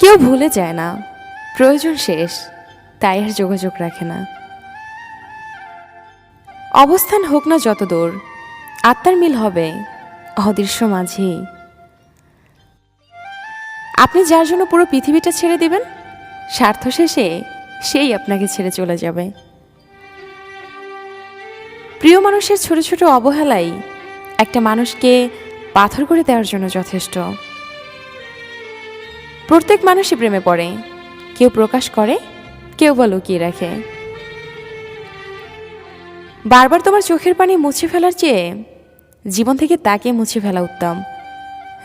কেউ ভুলে যায় না। প্রয়োজন শেষ, তাই আর যোগাযোগ রাখে না। অবস্থান হোক না যত দূর আত্মার মিল হবে অদৃশ্য মাঝেই। আপনি যার জন্য পুরো পৃথিবীটা ছেড়ে দিবেন, স্বার্থ শেষে সেই আপনাকে ছেড়ে চলে যাবে। প্রিয় মানুষের ছোট ছোট অবহেলাই একটা মানুষকে পাথর করে দেওয়ার জন্য যথেষ্ট। প্রত্যেক মানুষই প্রেমে পড়ে। কেউ প্রকাশ করে, কেউ বা লুকিয়ে রাখে। বারবার তোমার চোখের পানি মুছে ফেলার চেয়ে জীবন থেকে তাকে মুছে ফেলা উত্তম,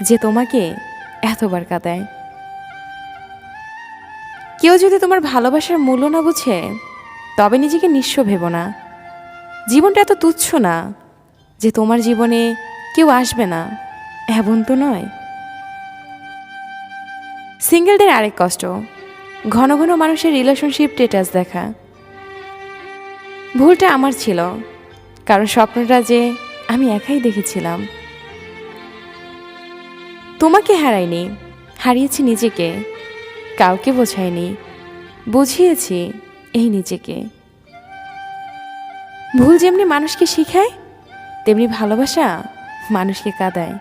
যে তোমাকে এতবার কাঁদায়। কেউ যদি তোমার ভালোবাসার মূল্য না বুঝে, তবে নিজেকে নিঃস্ব ভেবো না। জীবনটা এত তুচ্ছ না যে তোমার জীবনে কেউ আসবে না, এমন তো নয়। সিঙ্গেলদের আরেক কষ্ট, ঘন ঘন মানুষের রিলেশনশিপ স্টেটাস দেখা। ভুলটা আমার ছিল, কারণ স্বপ্নটা যে আমি একাই দেখেছিলাম। তোমাকে হারাইনি, হারিয়েছি নিজেকে, কাউকে বোঝাইনি, বুঝিয়েছি এই নিজেকে। ভুল যেমনি মানুষকে শিখায় তেমনি ভালোবাসা মানুষকে কাঁদায়।